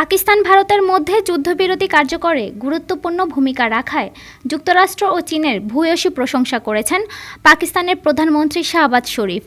পাকিস্তান ভারতের মধ্যে যুদ্ধবিরতি কার্যকরে গুরুত্বপূর্ণ ভূমিকা রাখায় যুক্তরাষ্ট্র ও চীনের ভূয়সী প্রশংসা করেছেন পাকিস্তানের প্রধানমন্ত্রী শাহবাজ শরীফ।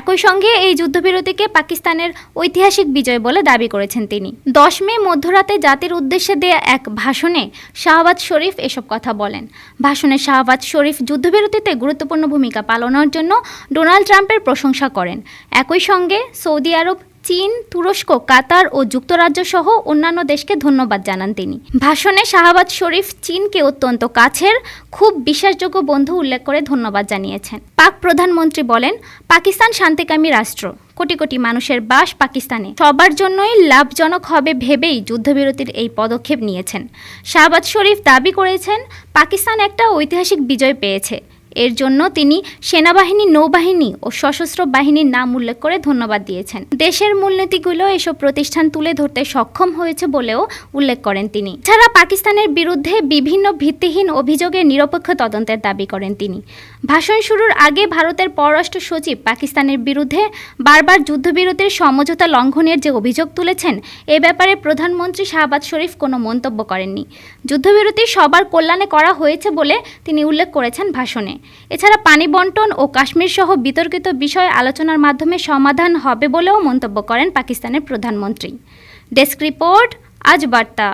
একই সঙ্গে এই যুদ্ধবিরতিকে পাকিস্তানের ঐতিহাসিক বিজয় বলে দাবি করেছেন তিনি। দশ মে মধ্যরাতে জাতির উদ্দেশ্যে দেয়া এক ভাষণে শাহবাজ শরীফ এসব কথা বলেন। ভাষণে শাহবাজ শরীফ যুদ্ধবিরতিতে গুরুত্বপূর্ণ ভূমিকা পালনের জন্য ডোনাল্ড ট্রাম্পের প্রশংসা করেন। একই সঙ্গে সৌদি আরব চীন, তুরস্ক, কাতার ও যুক্তরাজ্য সহ অন্যান্য দেশকে ধন্যবাদ জানান তিনি। ভাষণে শাহবাজ শরীফ চীনকে অত্যন্ত কাছের, খুব বিশ্বাসযোগ্য বন্ধু উল্লেখ করে ধন্যবাদ জানিয়েছেন। পাক প্রধানমন্ত্রী বলেন, পাকিস্তান শান্তিকামী রাষ্ট্র। কোটি কোটি মানুষের বাস পাকিস্তানে। সবার জন্যই লাভজনক হবে ভেবেই যুদ্ধবিরতির এই পদক্ষেপ নিয়েছেন। শাহবাজ শরীফ দাবি করেছেন, পাকিস্তান একটা ঐতিহাসিক বিজয় পেয়েছে। এর জন্য তিনি সেনাবাহিনী, নৌবাহিনী ও সশস্ত্র বাহিনীর নাম উল্লেখ করে ধন্যবাদ দিয়েছেন। দেশের মূলনীতিগুলো এসব প্রতিষ্ঠান তুলে ধরতে সক্ষম হয়েছে বলেও উল্লেখ করেন তিনি। ছাড়া পাকিস্তানের বিরুদ্ধে বিভিন্ন ভিত্তিহীন অভিযোগের নিরপেক্ষ তদন্তের দাবি করেন তিনি। ভাষণ শুরুর আগে ভারতের পররাষ্ট্র সচিব পাকিস্তানের বিরুদ্ধে বারবার যুদ্ধবিরতির সমঝোতা লঙ্ঘনের যে অভিযোগ তুলেছেন, এ ব্যাপারে প্রধানমন্ত্রী শাহবাজ শরীফ কোনো মন্তব্য করেননি। যুদ্ধবিরতি সবার কল্যাণে করা হয়েছে বলে তিনি উল্লেখ করেছেন ভাষণে। এছাড়া পানি বন্টন ও কাশ্মীর সহ বিতর্কিত বিষয় আলোচনার মাধ্যমে সমাধান হবে বলেও মন্তব্য করেন পাকিস্তানের প্রধানমন্ত্রী। ডেস্ক রিপোর্ট, আজ বার্তা।